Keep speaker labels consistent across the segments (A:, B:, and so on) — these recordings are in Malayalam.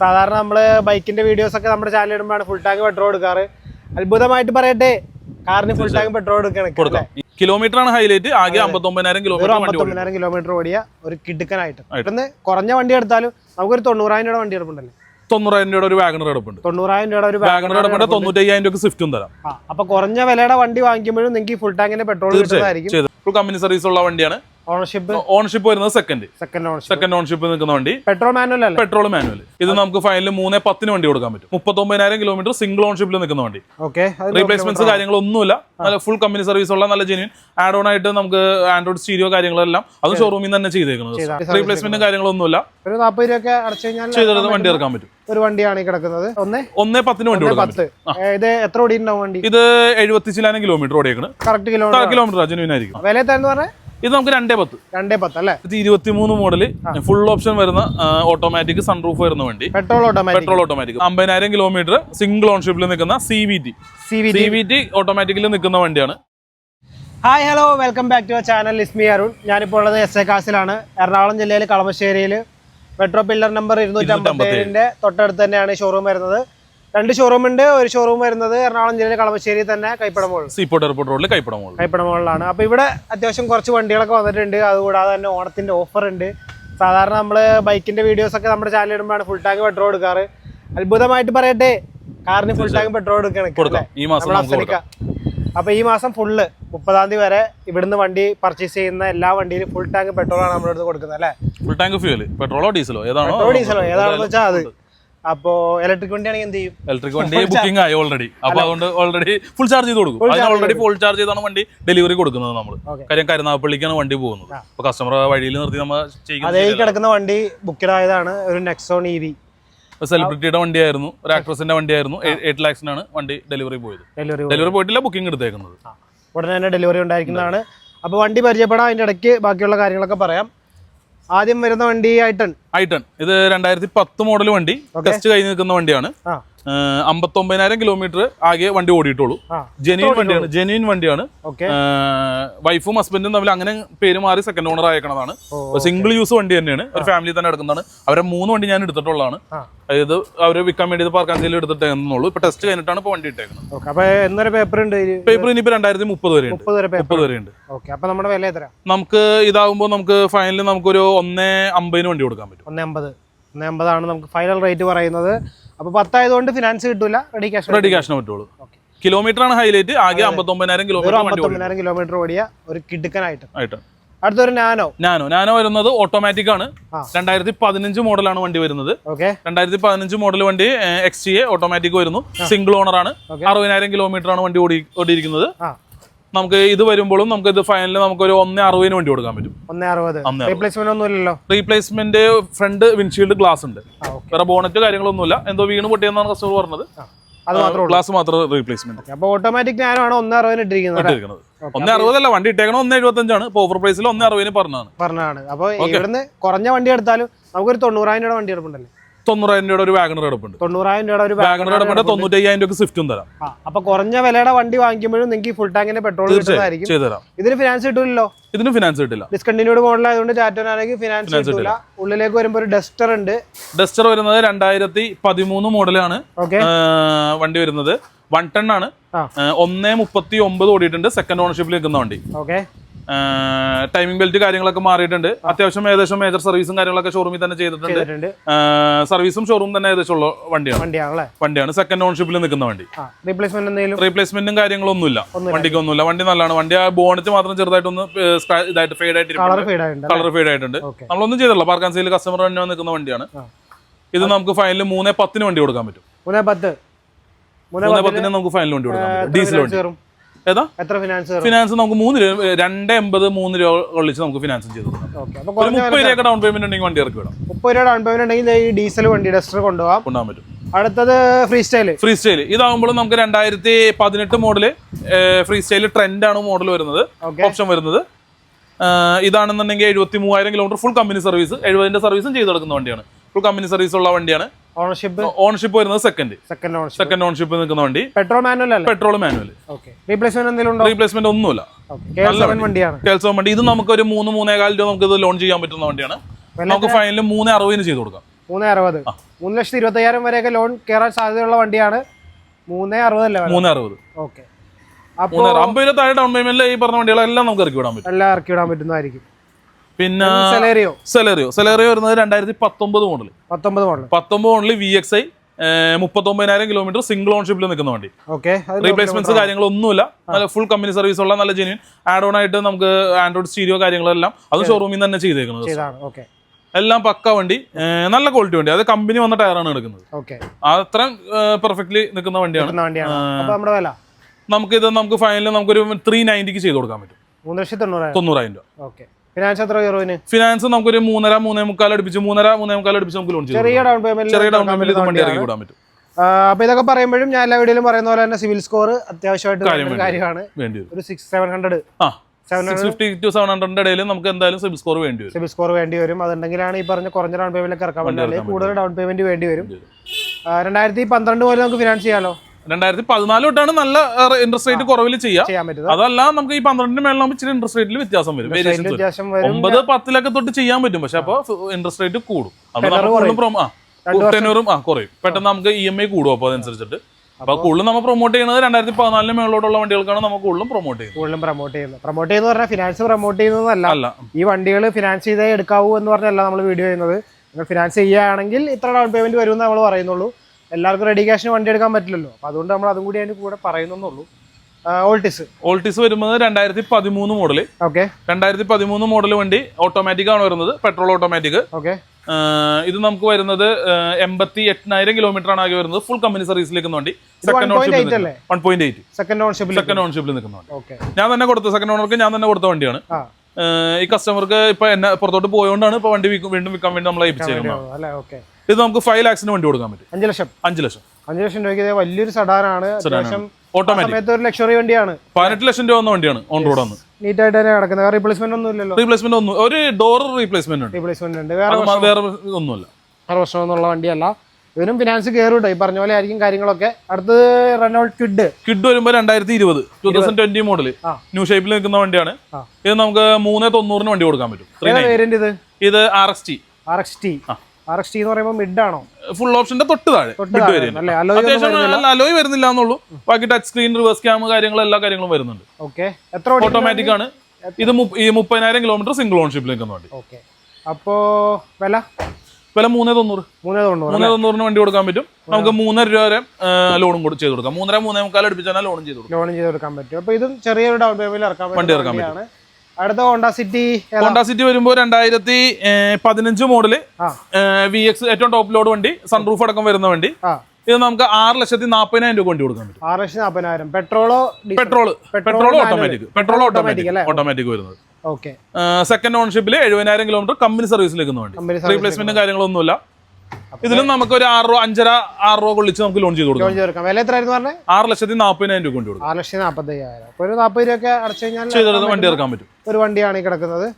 A: സാധാരണ നമ്മൾ ബൈക്കിന്റെ വീഡിയോസ് ഒക്കെ നമ്മുടെ ചാനൽ ഇടുമ്പോഴാണ് ഫുൾ ടാങ്ക് പെട്രോൾ എടുക്കാറ് അത്ഭുതമായിട്ട് പറയട്ടെ കാറിന് ഫുൾ ടാങ്ക് പെട്രോൾ എടുക്കണം
B: കിലോമീറ്റർ ആണ് ഹൈലൈറ്റ് ആകെ അമ്പത്തൊമ്പതിനായിരം കിലോമീറ്റർ
A: അമ്പത്തൊമ്പതിനായിരം കിലോമീറ്റർ ഓടിയ ഒരു കിടുക്കനായിട്ട്. ഇവിടുന്ന് കുറഞ്ഞ വണ്ടി എടുത്താലും നമുക്കൊരു തൊണ്ണൂറായിരം രൂപ വണ്ടി എടുപ്പുണ്ടല്ലേ?
B: തൊണ്ണൂറായിരം രൂപയുടെ ഒരു വാഗണർ എടുപ്പുണ്ട്.
A: തൊണ്ണൂറായിരം രൂപയുടെ ഒരു
B: വാഗണർ എടുപ്പുണ്ട്. തൊണ്ണൂറ്റയ്യായിരം രൂപ സ്വിഫ്റ്റും തരാം.
A: അപ്പൊ കുറഞ്ഞ വിലയുടെ വണ്ടി വാങ്ങിക്കുമ്പോഴും നിങ്ങൾക്ക് ഫുൾ ടാങ്കിന്റെ പെട്രോൾ
B: ഫുൾ കമ്പനി സർവീസ് ഉള്ള വണ്ടിയാണ്.
A: ഓണർഷിപ്പ്
B: ഓണർഷിപ്പ് വരുന്നത് സെക്കൻഡ്
A: സെക്കൻഡ്
B: സെക്കൻഡ് ഓണർഷിപ്പ് നിൽക്കുന്ന വണ്ടി.
A: പെട്രോൾ മാനുവൽ അല്ല?
B: പെട്രോൾ മാനുവൽ ഇത് നമുക്ക് ഫൈനലിൽ മൂന്ന് പത്തിന് വണ്ടി കൊടുക്കാൻ പറ്റും. മുപ്പത്തൊമ്പതിനായിരം കിലോമീറ്റർ സിംഗിൾ ഓണർഷിപ്പിൽ നിൽക്കുന്ന വണ്ടി.
A: ഓക്കെ
B: റീപ്ലേസ്മെന്റ്സ് കാര്യങ്ങളൊന്നുമില്ല. നല്ല ഫുൾ കമ്പനി സർവീസ് ഉള്ള നല്ല ജെന്യൂൻ ആഡ് ഓൺ ആയിട്ട് നമുക്ക് ആൻഡ്രോയിഡ് സ്റ്റീരിയോ കാര്യങ്ങളെല്ലാം അത് ഷോറൂമിൽ തന്നെ ചെയ്തേക്കുന്നത്. റീപ്ലേസ്മെന്റ് കാര്യങ്ങളൊന്നുമില്ല.
A: ഒരു നാൽപ്പത് രൂപ അടച്ചു കഴിഞ്ഞാൽ
B: ചെയ്തെടുത്ത് വണ്ടി ഇറക്കാൻ പറ്റും.
A: ഒരു വണ്ടിയാണ് കിടക്കുന്നത്. ഒന്ന്?
B: ഒന്നേ പത്തിന് വണ്ടി
A: പത്ത്. ഇത് എത്ര ഓടിയിട്ടുണ്ടാവും വണ്ടി?
B: ഇത് എഴുപത്തി ചിലാനും കിലോമീറ്റർ ഓടിയേക്കണ്
A: കറക്റ്റ് കിലോമീറ്റർ
B: കിലോമീറ്റർ ജെന്യൂൻ ആയിരിക്കും.
A: വില എത്താന്ന് പറഞ്ഞാൽ
B: ഇത് നമുക്ക് രണ്ടേ പത്ത്.
A: രണ്ടേ പത്ത് അല്ലേ?
B: ഇരുപത്തി മൂന്ന് മോഡൽ ഫുൾ ഓപ്ഷൻ വരുന്ന ഓട്ടോമാറ്റിക് സൺറൂഫ് വരുന്ന വണ്ടി.
A: പെട്രോൾ ഓട്ടോമാറ്റിക്
B: പെട്രോൾ ഓട്ടോമാറ്റിക് അമ്പതിനായിരം കിലോമീറ്റർ സിംഗിൾ ഓൺഷിപ്പിൽ നിൽക്കുന്ന C V T
A: C V
B: T ഓട്ടോമാറ്റിക്കിൽ നിൽക്കുന്ന വണ്ടിയാണ്.
A: Hi hello welcome back to our channel is me Arun ഞാനിപ്പോൾ ഉള്ളത് എസ് എ കാസിലാണ് എറണാകുളം ജില്ലയിൽ കളമശ്ശേരിയിൽ പെട്രോൾ പില്ലർ നമ്പർ ഇരുന്നൂറ്റി അമ്പത്തേഴിന്റെ തൊട്ടടുത്ത് തന്നെയാണ് ഷോറൂം വരുന്നത്. രണ്ട് ഷോറൂം ഉണ്ട്. ഒരു ഷോറൂം വരുന്നത് എറണാകുളം ജില്ലയിലെ കളമശ്ശേരി തന്നെ കൈപ്പട മോൾ
B: സീപോർട്ട് എയർപോർട്ട് റോഡിൽ കൈപ്പട കൈപ്പടമോളിലാണ്
A: കൈപ്പട മോളിലാണ് അപ്പോൾ ഇവിടെ അത്യാവശ്യം കുറച്ച് വണ്ടികളൊക്കെ വന്നിട്ടുണ്ട്. അതുകൂടാതെ തന്നെ ഓണത്തിന്റെ ഓഫർ ഉണ്ട്. സാധാരണ നമ്മൾ ബൈക്കിന്റെ വീഡിയോസ് ഒക്കെ നമ്മുടെ ചാനൽ ഇടുമ്പോഴാണ് ഫുൾ ടാങ്ക് പെട്രോൾ എടുക്കാറ് അത്ഭുതമായിട്ട് പറയട്ടെ കാറിന് ഫുൾ ടാങ്ക് പെട്രോൾ എടുക്കണം
B: ഈ മാസം
A: നമ്മൾ
B: കൊടുക്കാം
A: അപ്പൊ ഈ മാസം ഫുള്ള് മുപ്പതാം തീയതി വരെ ഇവിടുന്ന് വണ്ടി പർച്ചേസ് ചെയ്യുന്ന എല്ലാ വണ്ടിയിലും ഫുൾ ടാങ്ക് പെട്രോൾ ആണ് നമ്മുടെ അടുത്ത് കൊടുക്കുന്നത് അല്ലേ?
B: ഫുൾ ടാങ്ക് ഫ്യൂൽ പെട്രോളോ ഡീസലോ ഏതാണോ?
A: ഡീസലോ ഏതാണെന്ന് വെച്ചാൽ അത്. അപ്പോ ഇലക്ട്രിക് വണ്ടി ആണെങ്കിൽ എന്ത് ചെയ്യും?
B: ഇലക്ട്രിക് വണ്ടി ബുക്കിംഗ് ആയി ഓൾറെഡി അപ്പൊ അതുകൊണ്ട് ഓൾറെഡി ഫുൾ ചാർജ് ചെയ്ത് കൊടുക്കും. അതിന് ഓൾറെഡി ഫുൾ ചാർജ് ചെയ്താണ് വണ്ടി ഡെലിവറി കൊടുക്കുന്നത് നമ്മൾ കാര്യം കരുനാഗപ്പള്ളിക്കാണ് വണ്ടി പോകുന്നത്. അപ്പൊ കസ്റ്റമർ വഴിയിൽ നിർത്തി നമ്മൾ
A: അതെ ഈ കിടക്കുന്ന വണ്ടി ബുക്കഡ് ആയതാണ് ഒരു നെക്സോൺ ഇ വി
B: സെലിബ്രിറ്റിയുടെ വണ്ടിയായിരുന്നു. ഒരു ആക്ട്രസിന്റെ വണ്ടിയായിരുന്നു. എയ്റ്റ് ലാക്സിനാണ് വണ്ടി ഡെലിവറി പോയത്.
A: ഡെലിവറി
B: ഡെലിവറി പോയിട്ടില്ല ബുക്കിംഗ് എടുത്തേക്കുന്നത്.
A: ഉടനെ തന്നെ ഡെലിവറി ഉണ്ടായിരിക്കുന്നതാണ്. അപ്പോൾ വണ്ടി പരിചയപ്പെടാം. അതിന്റെ ഇടയ്ക്ക് ബാക്കിയുള്ള കാര്യങ്ങളൊക്കെ പറയാം. ആദ്യം വരുന്ന വണ്ടി ഐട്ടൺ
B: ഐട്ടൺ ഇത് രണ്ടായിരത്തി പത്ത് മോഡൽ വണ്ടി. ടെസ്റ്റ് കഴിഞ്ഞ് നിൽക്കുന്ന വണ്ടിയാണ്. അമ്പത്തൊമ്പതിനായിരം കിലോമീറ്റർ ആകെ വണ്ടി ഓടിയിട്ടുള്ളൂ. ജെനുവിൻ വണ്ടിയാണ് ജെനുവിൻ വണ്ടിയാണ്. വൈഫും ഹസ്ബൻഡും തമ്മിൽ അങ്ങനെ പേര് മാറി സെക്കൻഡ് ഓണർ
A: ആയേക്കണതാണ്.
B: സിംഗിൾ യൂസ് വണ്ടി തന്നെയാണ്. ഒരു ഫാമിലി തന്നെ എടുക്കുന്നതാണ്. അവരെ മൂന്ന് വണ്ടി ഞാൻ എടുത്തിട്ടുള്ളതാണ്. അതായത് അവരെ വിൽക്കാൻ വേണ്ടി പാർക്കാഞ്ചേരിയിൽ എടുത്തിട്ടേ എന്നുള്ളൂ ഇപ്പൊ ടെസ്റ്റ് കഴിഞ്ഞിട്ടാണ് ഇപ്പൊ വണ്ടി ഇട്ടേക്കുന്നത്.
A: പേപ്പർ ഉണ്ട്
B: പേപ്പർ ഇനിയിപ്പോ രണ്ടായിരത്തി മുപ്പത് വരെ ഉണ്ട്
A: മുപ്പത് വരെ
B: ഉണ്ട്
A: നമ്മുടെ വില എത്ര
B: നമുക്ക് ഇതാകുമ്പോൾ നമുക്ക് ഫൈനലിൽ നമുക്കൊരു ഒന്നേ അമ്പതിന് വണ്ടി കൊടുക്കാൻ പറ്റും.
A: ഒന്നേ അമ്പത്. ഒന്നേ അമ്പതാണ് നമുക്ക് ഫൈനൽ റേറ്റ് പറയുന്നത്. അപ്പോൾ പത്തായതുകൊണ്ട് ഫിനാൻസ് കിട്ടൂല റെഡി ക്യാഷ്
B: റെഡി ക്യാഷിന് പറ്റുള്ളൂ. കിലോമീറ്റർ ആണ് ഹൈലൈറ്റ് ആകെ അമ്പത്തൊമ്പതിനായിരം കിലോമീറ്റർ
A: അമ്പത്തൊമ്പതിനായിരം കിലോമീറ്റർ ഓടിയ ഒരു കിടുക്കനായിട്ട്.
B: ആയിട്ട്.
A: അടുത്തൊരു നാനോ?
B: നാനോ. നാനോ വരുന്നത് ഓട്ടോമാറ്റിക് ആണ്. രണ്ടായിരത്തി പതിനഞ്ച് മോഡലാണ് വണ്ടി വരുന്നത്. രണ്ടായിരത്തി പതിനഞ്ച് മോഡൽ വണ്ടി എക്സ് ടി എ ഓട്ടോമാറ്റിക് വരുന്നു. സിംഗിൾ ഓണർ ആണ്. അറുപതിനായിരം കിലോമീറ്റർ ആണ് വണ്ടി ഓടി ഓടിയിരിക്കുന്നത്. നമുക്ക് ഇത് വരുമ്പോഴും നമുക്ക് ഇത് ഫൈനലിൽ നമുക്ക് ഒരു ഒന്നേ അറുപതിന് വണ്ടി കൊടുക്കാൻ പറ്റും.
A: റീപ്ലേസ്മെന്റ്
B: ഫ്രണ്ട് വിൻഷീൽഡ് ഗ്ലാസ് ഉണ്ട്. വേറെ ബോണറ്റ് കാര്യങ്ങളൊന്നുമില്ല. എന്തോ വീണ് പൊട്ടിയെന്നാണ് കസ്റ്റമർ പറഞ്ഞത്.
A: അത് മാത്രമേ
B: ഗ്ലാസ് മാത്രം റീപ്ലേസ്മെന്റ്
A: അപ്പോൾ ഓട്ടോമാറ്റിക് ഞാനാണ് ഒന്ന് അറുപതിന് ഇട്ടിരിക്കുന്നത്?
B: ഇട്ടിരിക്കുന്നത്. ഒന്നേ അറുപതല്ല വണ്ടി ഇട്ടേക്കണം ഒന്നേ എഴുപത്തഞ്ചാണ്. ഇപ്പൊ ഓഫർ പ്രൈസിൽ ഒന്നേ അറുപതിന് പറഞ്ഞതാണ്.
A: പറഞ്ഞതാണ്. അപ്പോൾ ഇവിടുന്ന് കുറഞ്ഞ വണ്ടി എടുത്താലും നമുക്കൊരു തൊണ്ണൂറായിരം രൂപ വണ്ടി എടുപ്പുണ്ടല്ലേ?
B: തൊണ്ണൂറായിരം രൂപയുടെ ഒരു വാഗണർ എടുപ്പുണ്ട്
A: തൊണ്ണൂറായിരം രൂപയുടെ ഒരു
B: വാഗണർ എടുപ്പുണ്ട് തൊണ്ണൂറ്റയ്യായിരം രൂപ സ്വിഫ്റ്റും തരാം.
A: അപ്പൊ കുറഞ്ഞ വിലയുടെ വണ്ടി വാങ്ങിക്കുമ്പോഴും നിങ്ങൾക്ക് ഫുൾ ടാങ്കിന്റെ പെട്രോൾ
B: ചെയ്തു തരാം.
A: ഇതിന് ഫിനാൻസ് കിട്ടില്ലല്ലോ
B: ഇതിന് ഫിനാൻസ് കിട്ടില്ല.
A: ഡിസ്കണ്ടിന്യൂഡ് മോഡൽ ആയതുകൊണ്ട് ചാറ്റോനാണെങ്കിൽ ഫിനാൻസ് കിട്ടില്ല. ഉള്ളിലേക്ക് വരുമ്പോൾ ഒരു ഡസ്റ്റർ ഉണ്ട്.
B: ഡസ്റ്റർ വരുന്നത് രണ്ടായിരത്തി പതിമൂന്ന് മോഡലാണ് വണ്ടി വരുന്നത്. വൺ ടൺ ആണ്. ഒന്നേ മുപ്പത്തി ഒമ്പത് ഓടിയിട്ടുണ്ട് സെക്കൻഡ് ഓണർഷിപ്പിൽ നിൽക്കുന്ന വണ്ടി.
A: ഓക്കെ
B: ടൈമിംഗ് ബെൽറ്റ് കാര്യങ്ങളൊക്കെ മാറിയിട്ടുണ്ട്. അത്യാവശ്യം ഏകദേശം മേജർ സർവീസും കാര്യങ്ങളൊക്കെ ഷോറൂമിൽ തന്നെ ചെയ്തിട്ടുണ്ട്. സർവീസും ഷോറൂം തന്നെ ഏകദേശം ഉള്ള വണ്ടിയാണ്. വണ്ടിയാണ് സെക്കൻഡ് ഓൺഷിപ്പിൽ നിൽക്കുന്ന വണ്ടി.
A: റീപ്ലേസ്മെന്റ്
B: കാര്യങ്ങളൊന്നുമില്ല. വണ്ടിക്ക് ഒന്നുമില്ല. വണ്ടി നല്ലതാണ്. വണ്ടി ആ ബോണറ്റ് മാത്രം ചെറുതായിട്ടൊന്ന് ഇതായിട്ട് ഫെയ്ഡ് ആയിട്ട് കളർ ഫെയ്ഡ് ആയിട്ടുണ്ട് നമ്മളൊന്നും ചെയ്തല്ലോ പാർക്കാൻ സെയിൽ കസ്റ്റമർ തന്നെ നിൽക്കുന്ന വണ്ടിയാണ്. ഇത് നമുക്ക് ഫൈനലിൽ മൂന്നേ പത്തിന് വണ്ടി കൊടുക്കാൻ പറ്റും.
A: മൂന്നേ പത്ത്. മൂന്നേ
B: മൂന്നേ
A: പത്തിന്
B: നമുക്ക് ഫൈനൽ വണ്ടി
A: കൊടുക്കാം
B: ഡീസൽ വണ്ടി. ഏതാ?
A: എത്ര ഫിനാൻസ്
B: ഫിനാൻസ് നമുക്ക് മൂന്ന് രൂപ രണ്ട് എൺപത് മൂന്ന് രൂപ കൊള്ളിച്ച് നമുക്ക് ഫിനാൻസ് ചെയ്ത് കൊടുക്കാം. ഒരു മുപ്പത് രൂപയൊക്കെ ഡൗൺ പേയ്മെന്റ് ഉണ്ടെങ്കിൽ വണ്ടി ഇറക്കി വിടാം.
A: മുപ്പത് രൂപ ഡൗൺ പേയ്മെന്റ് ഉണ്ടെങ്കിൽ ഈ ഡീസൽ വണ്ടി ഡസ്റ്റർ കൊണ്ടുപോകാം.
B: കൊണ്ടുപോകാൻ പറ്റും.
A: അടുത്തത് ഫ്രീ സ്റ്റൈൽ
B: ഫ്രീ സ്റ്റൈൽ ഇതാകുമ്പോൾ നമുക്ക് രണ്ടായിരത്തി പതിനെട്ട് മോഡൽ ഫ്രീ സ്റ്റൈൽ ട്രെൻഡ് ആണ് മോഡൽ വരുന്നത് ഓപ്ഷൻ വരുന്നത്. ഇതാണെന്നുണ്ടെങ്കിൽ എഴുപത്തി മൂവായിരം കിലോമീറ്റർ ഫുൾ കമ്പനി സർവീസ് എഴുപതിന്റെ സർവീസും ചെയ്ത് കൊടുക്കുന്ന വണ്ടിയാണ്. ഫുൾ കമ്പനി സർവീസ് ഉള്ള വണ്ടിയാണ്.
A: ഓണർഷിപ്പ്
B: ഓണർഷിപ്പ് വരുന്നത് second
A: second ownership
B: second ownership നിൽക്കുന്ന വണ്ടി.
A: Petrol manual
B: petrol manual
A: replacement എന്തെങ്കിലും
B: റീപ്ലേസ്മെന്റ് ഒന്നുമില്ല. കേൾസോ വണ്ടി. ഇത് നമുക്ക് ഒരു മൂന്ന് മൂന്നേകാൽ രൂപ നമുക്ക് ഇത് ലോൺ ചെയ്യാൻ പറ്റുന്ന വണ്ടിയാണ്. നമുക്ക് ഫൈനലിൽ മൂന്ന് അറുപതിന് ചെയ്ത് കൊടുക്കാം.
A: മൂന്ന് അറുപത്. മൂന്ന് ലക്ഷത്തി ഇരുപത്തി അയ്യായിരം വരെയൊക്കെ ലോൺ കയറാൻ സാധ്യതയുള്ള വണ്ടിയാണ്. മൂന്ന് അറുപതല്ലേ
B: മൂന്ന് അറുപത്.
A: ഓക്കെ അപ്പോൾ
B: മൂന്ന് അമ്പത് രൂപ താഴെ ഡൗൺ പേയ്മെന്റിൽ ഈ പറഞ്ഞ വണ്ടികളെല്ലാം നമുക്ക് ഇറക്കി വിടാൻ പറ്റും.
A: എല്ലാം ഇറക്കി വിടാൻ പറ്റുന്നതായിരിക്കും.
B: പിന്നെ
A: സെലേറിയോ
B: സെലറിയോ സെലേറിയോ വരുന്നത് രണ്ടായിരത്തി പത്തൊമ്പത് മോഡൽ
A: പത്തൊമ്പത് മോഡൽ
B: പത്തൊമ്പത് മോഡൽ വി എക്സ് ഐ മുപ്പത്തൊമ്പതിനായിരം കിലോമീറ്റർ സിംഗിൾ ഓൺഷിപ്പിൽ നിൽക്കുന്ന വണ്ടി.
A: ഓക്കെ
B: റീപ്ലേസ്മെന്റ്സ് കാര്യങ്ങളൊന്നുമില്ല. നല്ല ഫുൾ കമ്പനി സർവീസ് ഉള്ള നല്ല ജെന്യൂൻ ആഡ് ഓൺ ആയിട്ട് നമുക്ക് ആൻഡ്രോയിഡ് സ്റ്റീരിയോ കാര്യങ്ങളെല്ലാം അത് ഷോറൂമിൽ തന്നെ ചെയ്തേക്കുന്നത്. എല്ലാം പക്ക വണ്ടി. നല്ല ക്വാളിറ്റി വണ്ടി. അത് കമ്പനി വന്ന ടയറാണ് എടുക്കുന്നത്.
A: ഓക്കെ
B: അത്രയും പെർഫെക്റ്റ്ലി നിൽക്കുന്ന വണ്ടിയാണ്. നമുക്കിത് നമുക്ക് ഫൈനലി നമുക്കൊരു ത്രീ നയന്റിക്ക് ചെയ്ത് കൊടുക്കാൻ പറ്റും.
A: തൊണ്ണൂറായിരം.
B: രൂപ.
A: ഓക്കെ ഫിനാൻസ് എത്ര കയറുവിന്
B: ഫിനാൻസ് നമുക്കൊരു മൂന്നര മൂന്നേ മുക്കാൽ അടുപ്പിച്ച് മൂന്നര മൂന്നേ മുക്കാൽ അടുപ്പിച്ച് നമുക്ക് ലോൺ ചെയ്ത്
A: ചെറിയ ഡൗൺ പേയ്മെന്റ്
B: ചെറിയ ഡൗൺ പേയ്മെന്റ് വണ്ടി ഇറക്കി വിടാൻ പറ്റും.
A: അപ്പൊ ഇതൊക്കെ പറയുമ്പോഴും ഞാൻ എല്ലാ വീഡിയോയിലും പറയുന്ന പോലെ തന്നെ സിവിൽ സ്കോർ അത്യാവശ്യമായിട്ട് കാര്യമാണ്. ഒരു six seven hundred
B: fifty to seven ഹൺഡ്രഡിന്റെ ഇടയിൽ നമുക്ക് എന്തായാലും സിബിൽ സ്കോർ വേണ്ടി വരും.
A: സിവിൽ സ്കോർ വേണ്ടി വരും. അതുണ്ടെങ്കിലാണ് ഈ പറഞ്ഞ കുറഞ്ഞ ഡൗൺ പേയ്മെന്റ് ഇറക്കാൻ പറ്റില്ല കൂടുതൽ ഡൗൺ പേയ്മെന്റ് വേണ്ടി വരും. രണ്ടായിരത്തി പന്ത്രണ്ട് പോലെ നമുക്ക് ഫിനാൻസ് ചെയ്യാലോ?
B: രണ്ടായിരത്തി പതിനാല് തൊട്ടാണ് നല്ല ഇൻട്രസ്റ്റ് റേറ്റ് കുറവിൽ ചെയ്യാം. അതല്ല നമുക്ക് ഈ പന്ത്രണ്ടിന് മേളിലാകുമ്പോൾ ഇച്ചിരി ഇൻട്രസ്റ്റ് റേറ്റിൽ വ്യത്യാസം വരും. വേരിയേഷൻസ് വരും.
A: വരും
B: ഒമ്പത് പത്തിലൊക്കെ തൊട്ട് ചെയ്യാൻ പറ്റും. പക്ഷെ അപ്പൊ ഇൻട്രസ്റ്റ് റേറ്റ് കൂടും. അത്
A: Tenor
B: നമുക്ക്
A: കുറയും.
B: കൂടുതലും പ്രൊമോ ആ ടെനൂറും കുറയും. പെട്ടെന്ന് നമുക്ക് ഇ എം ഐ കൂടും അപ്പോൾ അതനുസരിച്ചിട്ട്. അപ്പൊ കൂടുതലും നമ്മൾ പ്രൊമോട്ട് ചെയ്യുന്നത് രണ്ടായിരത്തി പതിനാലിന് മേളോട്ടുള്ള വണ്ടികൾക്കാണ് നമുക്ക് കൂടുതലും പ്രൊമോട്ട് ചെയ്യുന്നത്.
A: കൂടുതലും പ്രൊമോട്ട് ചെയ്യുന്നത്. പ്രൊമോട്ട് ചെയ്യുന്ന പറഞ്ഞാൽ ഫിനാൻസ് പ്രൊമോട്ട് ചെയ്യുന്നതല്ല.
B: അല്ല.
A: ഈ വണ്ടികൾ ഫിനാൻസ് ചെയ്തേ എടുക്കാവൂ എന്ന് പറഞ്ഞല്ല നമ്മൾ വീഡിയോ ചെയ്യുന്നത്. നിങ്ങൾ ഫിനാൻസ് ചെയ്യുകയാണെങ്കിൽ ഇത്ര ഡൗൺ പേയ്മെന്റ് വരുമെന്ന് നമ്മൾ പറയുന്നുള്ളൂ. എല്ലാവർക്കും റെഡി ക്യാഷിന് വണ്ടി എടുക്കാൻ പറ്റില്ലല്ലോ. അപ്പോൾ അതുകൊണ്ട് നമ്മൾ അതും കൂടി അതിന് കൂടെ പറയുന്നുള്ളൂ ഓൾട്ടിസ്
B: ഓൾട്ടിസ് വരുന്നത് രണ്ടായിരത്തി പതിമൂന്ന് മോഡൽ
A: ഓക്കെ
B: രണ്ടായിരത്തി പതിമൂന്ന് മോഡൽ വണ്ടി ഓട്ടോമാറ്റിക് ആണ് വരുന്നത്. പെട്രോൾ ഓട്ടോമാറ്റിക്
A: ഓക്കെ
B: ഇത് നമുക്ക് വരുന്നത് എൺപത്തി എട്ടായിരം കിലോമീറ്റർ ആണ് ആകെ വരുന്നത്. ഫുൾ കമ്പനി സർവീസിലേക്ക് വണ്ടി.
A: Second ownership?
B: One point eight
A: second ഓൺഷിപ്പിൽ
B: second ഓൺഷിപ്പിൽ നിൽക്കുന്ന വണ്ടി. ഞാൻ തന്നെ കൊടുത്ത സെക്കൻഡ് ഓണർക്ക് ഞാൻ തന്നെ കൊടുത്ത വണ്ടിയാണ്. ഈ കസ്റ്റമർക്ക് ഇപ്പൊ എന്നെ പുറത്തോട്ട് പോയോണ്ടാണ് ഇപ്പൊ വണ്ടി വീണ്ടും വിൽക്കാൻ വേണ്ടി നമ്മൾ ഏൽപ്പിച്ചേക്കുന്നത്. ഇത് നമുക്ക് ഫൈവ് ലാക്സിന് വണ്ടി കൊടുക്കാൻ പറ്റും.
A: അഞ്ച് ലക്ഷം.
B: അഞ്ച് ലക്ഷം.
A: അഞ്ച് ലക്ഷം രൂപയ്ക്ക് വലിയൊരു സഡാനാണ്.
B: ഓട്ടോമാറ്റിക്
A: ഒരു ലക്ഷറി വണ്ടിയാണ്.
B: പതിനെട്ട് ലക്ഷം രൂപ വന്ന വണ്ടിയാണ് ഓൺ റോഡ് വന്ന്.
A: നീറ്റ് ആയിട്ട് തന്നെ കിടക്കുന്നത് റീപ്ലേസ്മെന്റ് ഒന്നും ഇല്ലല്ലോ.
B: റീപ്ലേസ്മെന്റ് ഒന്നും ഒരു ഡോർ റീപ്ലേസ്മെന്റ് ഉണ്ട്.
A: റീപ്ലേസ്മെന്റ് ഉണ്ട്. വേറെ
B: ഒന്നുമില്ല.
A: വണ്ടിയല്ല. ഇതിനും ഫിനാൻസ് കയറും ഈ പറഞ്ഞ പോലെ ആയിരിക്കും കാര്യങ്ങളൊക്കെ. അടുത്തത് റെനോൾട്ട് കിഡ്
B: കിഡ് വരുമ്പോൾ രണ്ടായിരത്തി ഇരുപത്. Two thousand twenty model new ഷേപ്പിൽ നിൽക്കുന്ന വണ്ടിയാണ്. ഇത് നമുക്ക് മൂന്ന് തൊണ്ണൂറിന് വണ്ടി കൊടുക്കാൻ പറ്റും.
A: ഇത്?
B: R X T
A: R X T R X T എന്ന് പറയുമ്പോൾ മിഡ് ആണോ?
B: ഫുൾ ഓപ്ഷന്റെ തൊട്ട് താഴെ അത്യാവശ്യം അലോയ് വരുന്നില്ല എന്നുള്ളൂ. ബാക്കി ടച്ച് സ്ക്രീൻ റിവേഴ്സ് ക്യാം കാര്യങ്ങളും എല്ലാ കാര്യങ്ങളും വരുന്നുണ്ട്.
A: ഓക്കെ എത്ര ഓടി
B: ഓട്ടോമാറ്റിക് ആണ്. ഇത് മുപ്പതിനായിരം കിലോമീറ്റർ സിംഗിൾ ഓൺഷിപ്പിൽ നിൽക്കുന്ന വണ്ടി.
A: അപ്പോ വില?
B: വില മൂന്നേ തൊണ്ണൂറ്.
A: മൂന്നേ തൊണ്ണൂറ്
B: മൂന്ന് തൊണ്ണൂറിന് വണ്ടി കൊടുക്കാൻ പറ്റും. നമുക്ക് മൂന്നര രൂപ വരെ ലോണും കൂടി ചെയ്ത് കൊടുക്കാം. മൂന്നര മൂന്നേ മുക്കാൽ അടുപ്പിച്ചാൽ ലോണും ചെയ്ത് കൊടുക്കാം.
A: ലോൺ ചെയ്ത് കൊടുക്കാൻ പറ്റും. അപ്പൊ ഇതും ചെറിയൊരു ഡൗൺ പേയ്മെന്റ് ഇറക്കാൻ
B: വണ്ടി ഇറക്കാൻ
A: വണ്ടിയാണ്. അടുത്ത ഹോണ്ട സിറ്റി
B: ഹോണ്ട സിറ്റി വരുമ്പോൾ രണ്ടായിരത്തി പതിനഞ്ച്
A: മോഡൽ
B: വി എക്സ് ഏറ്റവും ടോപ്പ് ലോഡ് വണ്ടി സൺറൂഫ് അടക്കം വരുന്ന വണ്ടി. ഇത് നമുക്ക് ആറ് ലക്ഷത്തി നാൽപ്പതിനായിരം രൂപ വണ്ടി കൊടുക്കാൻ പറ്റും.
A: ആറ് ലക്ഷത്തി നാൽപ്പതിനായിരം പെട്രോളോ
B: petrol petrol automatic petrol automatic automatic വരുന്നത്.
A: ഓക്കെ.
B: സെക്കൻഡ് ഓൺഷിപ്പിൽ എഴുപതിനായിരം കിലോമീറ്റർ കമ്പനി സർവീസിലേക്ക് വണ്ടി. റീപ്ലേസ്മെന്റും കാര്യങ്ങളൊന്നുമില്ല. ഇതിലും നമുക്ക് ഒരു ആറ് രൂപ അഞ്ചര ആറ് രൂപ കൊള്ളിച്ച് നമുക്ക് ലോൺ ചെയ്ത് കൊടുക്കാം.
A: ലോൺ ചെയ്ത് കൊടുക്കാം. വില എത്രയായിരുന്നു പറഞ്ഞത്
B: ആറ് ലക്ഷത്തി നാൽപ്പതിനായിരം രൂപ കൊണ്ട് കൊടുക്കും.
A: ആറ് ലക്ഷത്തി നാൽപ്പത്തി അയ്യായിരം അപ്പോൾ ഒരു നാൽപ്പത് രൂപയൊക്കെ അടച്ചു കഴിഞ്ഞാൽ
B: ചെയ്തെടുത്ത് വണ്ടി ഇറക്കാൻ പറ്റും.
A: ഒരു വണ്ടിയാണ് ഈ കിടക്കുന്നത്.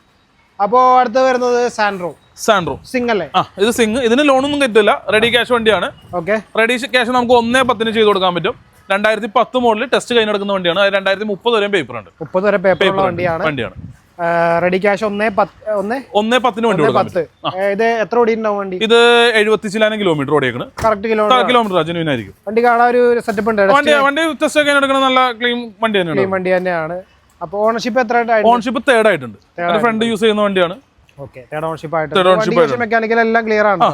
A: അപ്പോൾ അടുത്ത് വരുന്നത് സാൻഡ്രോ
B: സാൻഡ്രോ
A: സിംഗ് അല്ലേ?
B: ആ ഇത് സിംഗ് ഇതിന് ലോണൊന്നും കിട്ടില്ല. റെഡി ക്യാഷ് വണ്ടിയാണ്.
A: ഓക്കെ
B: റെഡി ക്യാഷ് നമുക്ക് ഒന്നേ പത്തിന് ചെയ്ത് കൊടുക്കാൻ പറ്റും. രണ്ടായിരത്തി പത്ത് മോഡൽ ടെസ്റ്റ് കഴിഞ്ഞ് നടക്കുന്ന വണ്ടിയാണ്. അത് രണ്ടായിരത്തി മുപ്പത് വരെയും പേപ്പർ ഉണ്ട്.
A: മുപ്പത് വരെ പേപ്പർ ഉള്ള വണ്ടിയാണ്.
B: വണ്ടിയാണ്.
A: റെഡി ക്യാഷ് ഒന്നേ പത്ത് ഒന്നേ?
B: ഒന്നേ പത്തിന് വണ്ടി
A: പത്ത്. ഇത് എത്ര ഓടി ഉണ്ടാവും വണ്ടി?
B: ഇത് എഴുപത്തി ചിലാനും കിലോമീറ്റർ ഓടിയേക്കണ്.
A: കറക്റ്റ് കിലോമീറ്റർ
B: കിലോമീറ്റർ ജെനുവിൻ ആയിരിക്കും.
A: വണ്ടി കാണാൻ ഒരു സെറ്റപ്പ് ഉണ്ട്.
B: വണ്ടി വണ്ടി ടെസ്റ്റ് ഒക്കെ എടുക്കുന്ന നല്ല ക്ലീൻ വണ്ടി തന്നെയാണ്.
A: ക്ലീൻ വണ്ടി തന്നെയാണ്. അപ്പോൾ ഓണർഷിപ്പ് എത്ര
B: ഓണർഷിപ്പ് തേർഡ് ആയിട്ടുണ്ട്. ഫ്രണ്ട് യൂസ് ചെയ്യുന്ന വണ്ടിയാണ്.
A: ഓക്കെ തേർഡ് ഓണർഷിപ്പ് ആയിട്ട്. മെക്കാനിക്കൽ എല്ലാം ക്ലിയർ ആണ്